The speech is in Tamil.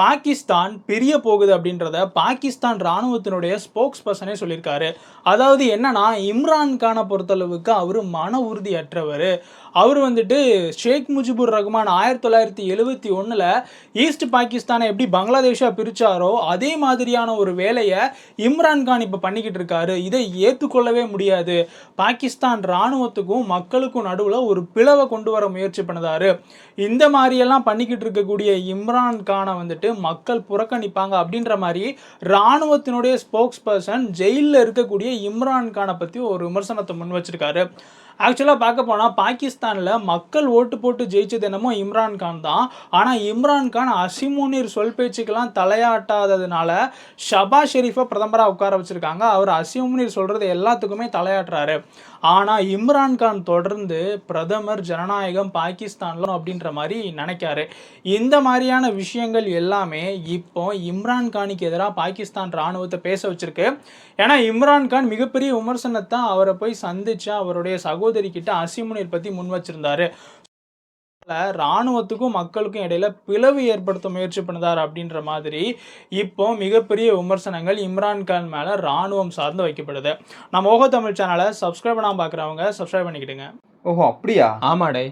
பாகிஸ்தான் பிரிய போகுது அப்படின்றத பாகிஸ்தான் ராணுவத்தினுடைய ஸ்போக்ஸ் பர்சனே சொல்லியிருக்காரு. அதாவது என்னன்னா இம்ரான் கானை பொறுத்தளவுக்கு அவர் மன உறுதியற்றவர். அவர் வந்துட்டு ஷேக் முஜிபுர் ரஹ்மான் ஆயிரத்தி தொள்ளாயிரத்தி எழுவத்தி ஒன்றில் ஈஸ்ட் பாகிஸ்தானை எப்படி பங்களாதேஷாக பிரித்தாரோ அதே மாதிரியான ஒரு வேலையை இம்ரான் கான் இப்போ பண்ணிக்கிட்டு இருக்காரு. இதை ஏற்றுக்கொள்ளவே முடியாது. பாகிஸ்தான் இராணுவத்துக்கும் மக்களுக்கும் நடுவில் ஒரு பிளவை கொண்டு வர முயற்சி பண்ணுதாரு. இந்த மாதிரியெல்லாம் பண்ணிக்கிட்டு இருக்கக்கூடிய இம்ரான் கானை வந்துட்டு மக்கள் புறக்கணிப்பாங்க அப்படின்ற மாதிரி இராணுவத்தினுடைய ஸ்போக்ஸ் பர்சன் ஜெயிலில் இருக்கக்கூடிய இம்ரான் கானை பற்றி ஒரு விமர்சனத்தை முன் வச்சிருக்காரு. ஆக்சுவலாக பார்க்க போனால் பாகிஸ்தானில் மக்கள் ஓட்டு போட்டு ஜெயிச்சது என்னமோ இம்ரான் கான் தான். ஆனால் இம்ரான் கான் அசிமுனீர் சொல் பேச்சுக்கெல்லாம் தலையாட்டாததுனால ஷபா ஷெரீஃபை பிரதமராக உட்கார வச்சுருக்காங்க. அவர் அசிமுனீர் சொல்கிறது எல்லாத்துக்குமே தலையாட்டுறாரு. ஆனால் இம்ரான் கான் தொடர்ந்து பிரதமர் ஜனநாயகம் பாகிஸ்தானில் அப்படின்ற மாதிரி நினைக்காரு. இந்த மாதிரியான விஷயங்கள் எல்லாமே இப்போ இம்ரான் கானுக்கு எதிராக பாகிஸ்தான் ராணுவத்தை பேச வச்சுருக்கு. ஏன்னா இம்ரான் கான் மிகப்பெரிய விமர்சனத்தை அவரை போய் சந்தித்து அவருடைய சகோதரி கிட்ட அசிமுனீர் பற்றி முன் வச்சிருந்தாரு. ராணுவத்துக்கும் மக்களுக்கும் இடையில பிளவு ஏற்படுத்த முயற்சி பண்ணுதார் அப்படின்ற மாதிரி இப்போ மிகப்பெரிய விமர்சனங்கள் இம்ரான் கான் மேல ராணுவம் சார்ந்து வைக்கப்படுது. நம்ம ஓகோ தமிழ் சேனலை சப்ஸ்கிரைப் பண்ணாம பார்க்குறவங்க சப்ஸ்கிரைப் பண்ணிக்கிடுங்க. ஓஹோ அப்படியா? ஆமாடே.